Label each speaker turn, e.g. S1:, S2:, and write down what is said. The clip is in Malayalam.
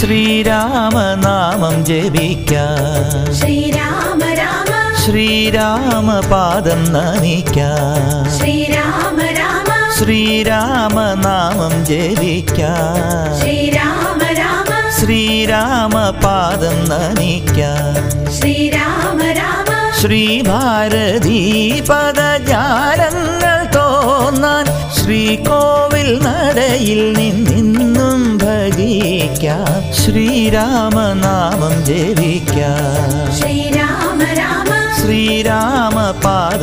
S1: ശ്രീരാമനാമം ജപിക്കാം.
S2: ശ്രീരാമ രാമ.
S1: ശ്രീരാമപാദം നമിക്കാം.
S2: ശ്രീരാമ രാമ.
S1: ശ്രീരാമനാമം ജപിക്കാം.
S2: ശ്രീരാമ രാമ.
S1: ശ്രീരാമപാദം നമിക്കാം.
S2: ശ്രീരാമ രാമ.
S1: ശ്രീഭാരതീ പദജാലങ്ങൾ തോന്നാൻ ശ്രീകോവിൽ നടയിൽ നിന്നിന്നും ഭജിക്കാം ശ്രീരാമനാമം ജപിക്കാം.
S2: ശ്രീരാമ ശ്രീരാമ
S1: ശ്രീരാമപാദം